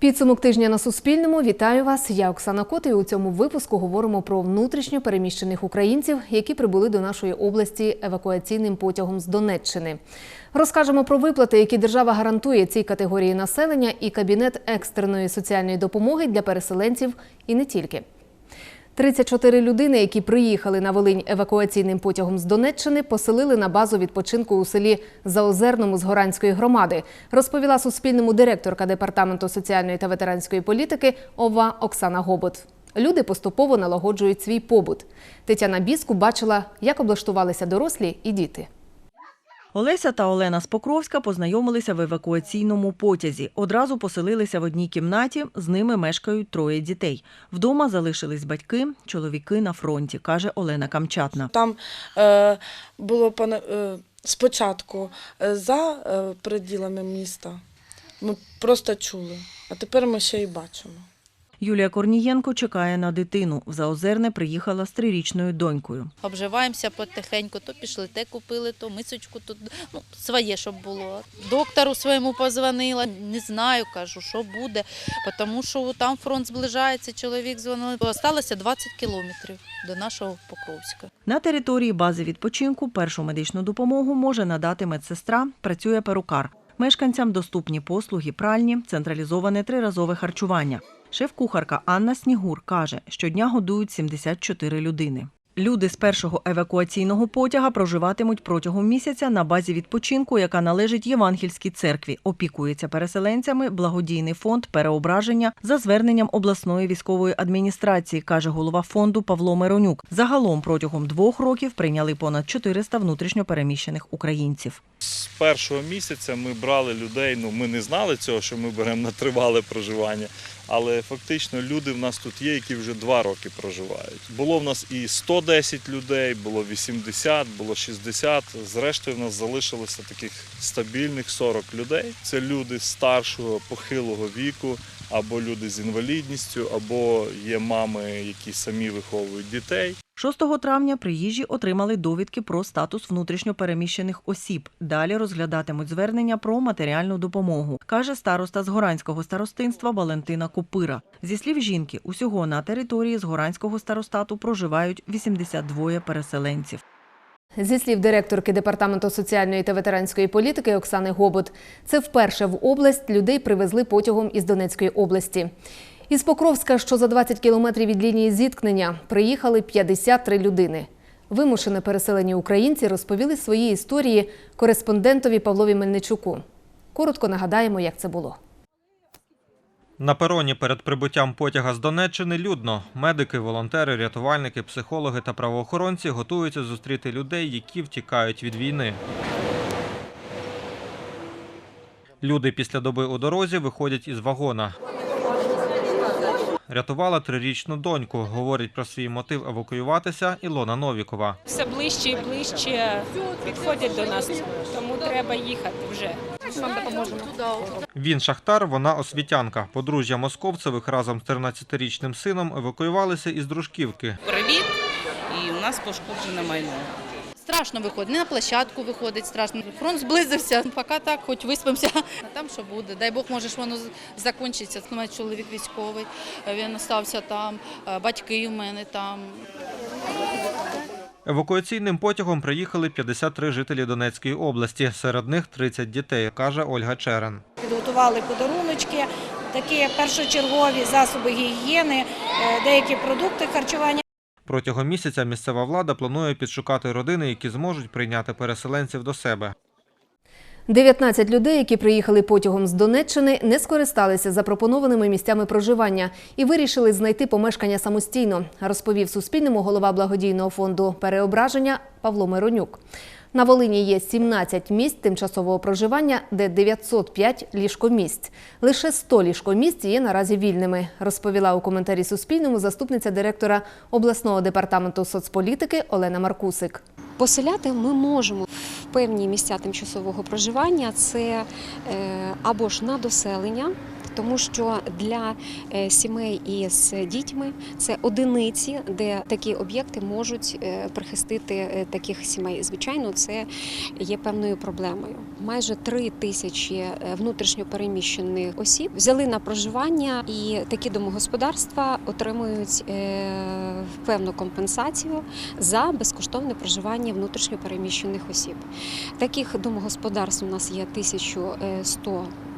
Підсумок тижня на Суспільному. Вітаю вас. Я Оксана Кот. І у цьому випуску говоримо про внутрішньо переміщених українців, які прибули до нашої області евакуаційним потягом з Донеччини. Розкажемо про виплати, які держава гарантує цій категорії населення, і кабінет екстреної соціальної допомоги для переселенців і не тільки. 34 людини, які приїхали на Волинь евакуаційним потягом з Донеччини, поселили на базу відпочинку у селі Заозерному з Горанської громади, розповіла Суспільному директорка департаменту соціальної та ветеранської політики ОВА Оксана Гобот. Люди поступово налагоджують свій побут. Тетяна Біску бачила, як облаштувалися дорослі і діти. Олеся та Олена з Покровська познайомилися в евакуаційному потязі. Одразу поселилися в одній кімнаті. З ними мешкають троє дітей. Вдома залишились батьки, чоловіки на фронті, каже Олена Камчатна. Там е, було е, спочатку е, за е, пределами міста. Ми просто чули, а тепер ми ще й бачимо. Юлія Корнієнко чекає на дитину. В Заозерне приїхала з трирічною донькою. Обживаємося потихеньку, то пішли, те купили, то мисочку тут ну, своє, щоб було. Доктору своєму позвонила, не знаю, кажу, що буде, тому що там фронт зближається, чоловік дзвонив. Осталося 20 кілометрів до нашого Покровська. На території бази відпочинку першу медичну допомогу може надати медсестра, працює перукар. Мешканцям доступні послуги пральні, централізоване триразове харчування. Шеф-кухарка Анна Снігур каже, щодня годують 74 людини. Люди з першого евакуаційного потяга проживатимуть протягом місяця на базі відпочинку, яка належить Євангельській церкві. Опікується переселенцями благодійний фонд переображення за зверненням обласної військової адміністрації, каже голова фонду Павло Миронюк. Загалом протягом двох років прийняли понад 400 внутрішньо переміщених українців. З першого місяця ми брали людей. Ну ми не знали цього, що ми беремо на тривале проживання. Але фактично люди в нас тут є, які вже два роки проживають. Було в нас і 110 людей, було 80, було 60. Зрештою, в нас залишилося таких стабільних 40 людей. Це люди старшого похилого віку, або люди з інвалідністю, або є мами, які самі виховують дітей. 6 травня приїжджі отримали довідки про статус внутрішньопереміщених осіб. Далі розглядатимуть звернення про матеріальну допомогу, каже староста з Горанського старостинства Валентина Копира. Зі слів жінки, усього на території Згоранського старостату проживають 82 переселенців. Зі слів директорки департаменту соціальної та ветеранської політики Оксани Гобот, це вперше в область людей привезли потягом із Донецької області. Із Покровська, що за 20 кілометрів від лінії зіткнення, приїхали 53 людини. Вимушено переселені українці розповіли свої історії кореспондентові Павлові Мельничуку. Коротко нагадаємо, як це було. На пероні перед прибуттям потяга з Донеччини людно. Медики, волонтери, рятувальники, психологи та правоохоронці готуються зустріти людей, які втікають від війни. Люди після доби у дорозі виходять із вагона. Рятувала трирічну доньку. Говорить про свій мотив евакуюватися Ілона Новікова. все ближче і ближче підходять до нас, тому треба їхати вже. Допоможемо. Він шахтар, вона освітянка. Подружжя Московцевих разом з 13-річним сином евакуювалися із Дружківки. Привіт, і у нас пошкоджене майно. Страшно виходить, не на площадку виходить, страшно. Фронт зблизився, поки так, хоч виспимося. А там що буде? Дай Бог, може, воно закінчиться. У мене чоловік військовий, він остався там, е, батьки у мене там. Евакуаційним потягом приїхали 53 жителі Донецької області. Серед них 30 дітей, каже Ольга Черен. Підготували подаруночки, такі першочергові засоби гігієни, е, деякі продукти харчування. Протягом місяця місцева влада планує підшукати родини, які зможуть прийняти переселенців до себе. 19 людей, які приїхали потягом з Донеччини, не скористалися запропонованими місцями проживання і вирішили знайти помешкання самостійно, розповів Суспільному голова благодійного фонду переображення Павло Миронюк. На Волині є 17 місць тимчасового проживання, де 905 ліжкомісць. Лише 100 ліжкомісць є наразі вільними, розповіла у коментарі Суспільному заступниця директора обласного департаменту соцполітики Олена Маркусик. Поселяти ми можемо в певні місця тимчасового проживання. Це е, або ж на доселення, тому що для е, сімей із дітьми це одиниці, де такі об'єкти можуть е, прихистити е, таких сімей. Звичайно, це є певною проблемою. Майже три тисячі внутрішньопереміщених осіб взяли на проживання, і такі домогосподарства отримують певну компенсацію за безкоштовне проживання внутрішньопереміщених осіб. Таких домогосподарств у нас є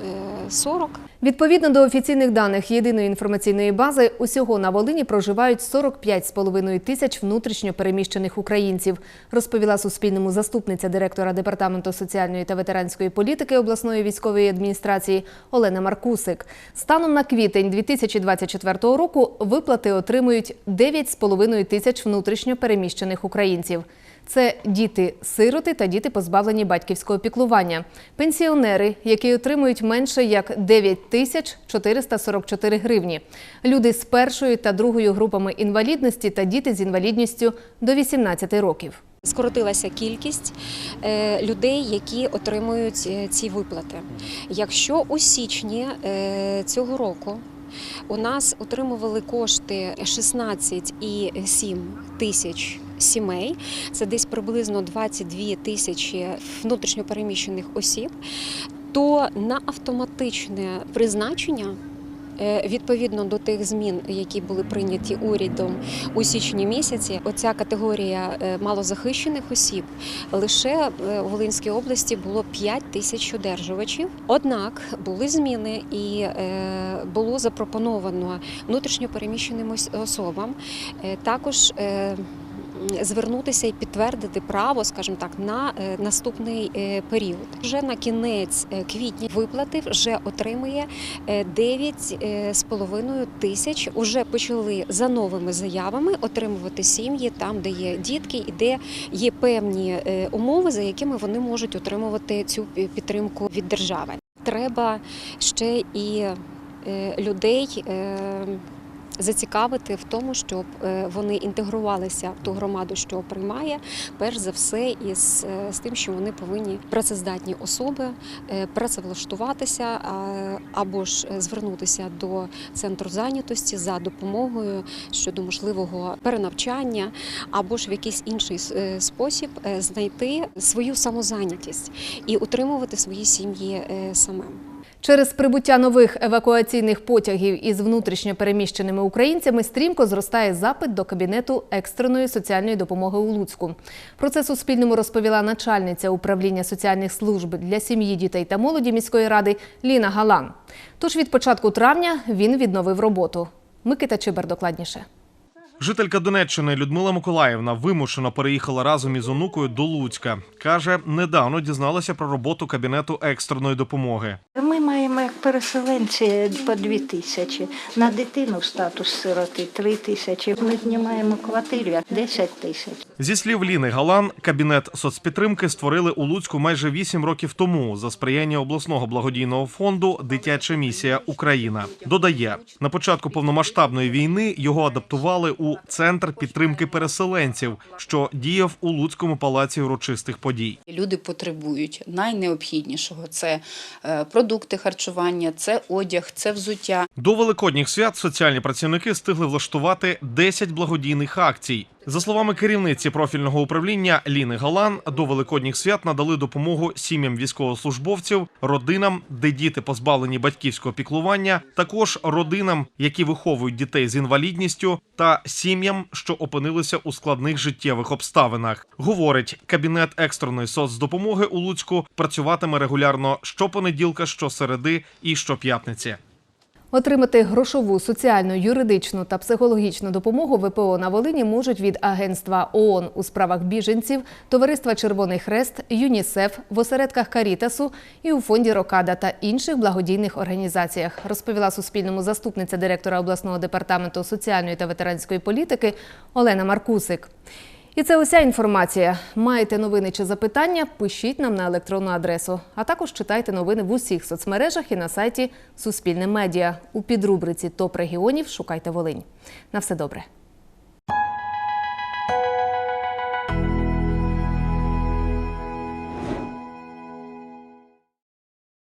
1140. Відповідно до офіційних даних єдиної інформаційної бази, усього на Волині проживають 45,5 тисяч внутрішньо переміщених українців, розповіла Суспільному заступниця директора департаменту соціальної та ветеранської політики обласної військової адміністрації Олена Маркусик. Станом на квітень 2024 року виплати отримують 9,5 тисяч внутрішньо переміщених українців. Це діти-сироти та діти, позбавлені батьківського піклування, пенсіонери, які отримують менше як 9 тисяч 444 гривні, люди з першою та другою групами інвалідності та діти з інвалідністю до 18 років. Скоротилася кількість е, людей, які отримують е, ці виплати. Якщо у січні е, цього року у нас отримували кошти 16,7 тисяч сімей, це десь приблизно 22 тисячі внутрішньопереміщених осіб, то на автоматичне призначення. е, Відповідно до тих змін, які були прийняті урядом у січні місяці, оця категорія е, малозахищених осіб лише е, у Волинській області було 5 тисяч одержувачів. Однак були зміни і е, було запропоновано внутрішньопереміщеним ос- особам е, також. Звернутися і підтвердити право, скажімо так, на е, наступний е, період. Вже на кінець е, квітня виплати вже отримує е, 9,5 тисяч. Уже почали за новими заявами отримувати сім'ї там, де є дітки, і де є певні умови, за якими вони можуть отримувати цю підтримку від держави. Треба ще і людей. Зацікавити в тому, щоб е, вони інтегрувалися в ту громаду, що приймає, перш за все, із е, з тим, що вони повинні працездатні особи е, працевлаштуватися або ж звернутися до центру зайнятості за допомогою щодо можливого перенавчання, або ж в якийсь інший спосіб знайти свою самозайнятість і утримувати свої сім'ї самим. Через прибуття нових евакуаційних потягів із внутрішньо переміщеними українцями стрімко зростає запит до кабінету екстреної соціальної допомоги у Луцьку. Про це Суспільному розповіла начальниця управління соціальних служб для сім'ї, дітей та молоді міської ради Ліна Галан. Тож від початку травня він відновив роботу. Микита Чибер докладніше. Жителька Донеччини Людмила Миколаївна вимушено переїхала разом із онукою до Луцька. Каже, недавно дізналася про роботу кабінету екстреної допомоги. Ми переселенці по дві тисячі. На дитину статус сироти три тисячі. Ми знімаємо квартиру 10 тисяч. Зі слів Ліни Галан, кабінет соцпідтримки створили у Луцьку майже вісім років тому за сприяння обласного благодійного фонду Дитяча місія Україна. Додає, на початку повномасштабної війни його адаптували у центр підтримки переселенців, що діяв у Луцькому палаці урочистих подій. Люди потребують найнеобхіднішого: це е, продукти харчування, це одяг, це взуття. До великодніх свят соціальні працівники встигли влаштувати 10 благодійних акцій. За словами керівниці профільного управління Ліни Галан, до великодніх свят надали допомогу сім'ям військовослужбовців, родинам, де діти позбавлені батьківського піклування, також родинам, які виховують дітей з інвалідністю, та сім'ям, що опинилися у складних життєвих обставинах. Говорить, кабінет екстреної соцдопомоги у Луцьку працюватиме регулярно щопонеділка, щосереди і щоп'ятниці. Отримати грошову, соціальну, юридичну та психологічну допомогу ВПО на Волині можуть від Агентства ООН у справах біженців, Товариства Червоний Хрест, ЮНІСЕФ, в осередках Карітасу і у фонді Рокада та інших благодійних організаціях, розповіла Суспільному заступниця директора обласного департаменту соціальної та ветеранської політики Олена Маркусик. І це уся інформація. Маєте новини чи запитання? Пишіть нам на електронну адресу. А також читайте новини в усіх соцмережах і на сайті Суспільне медіа. У підрубриці Топ регіонів шукайте Волинь. На все добре.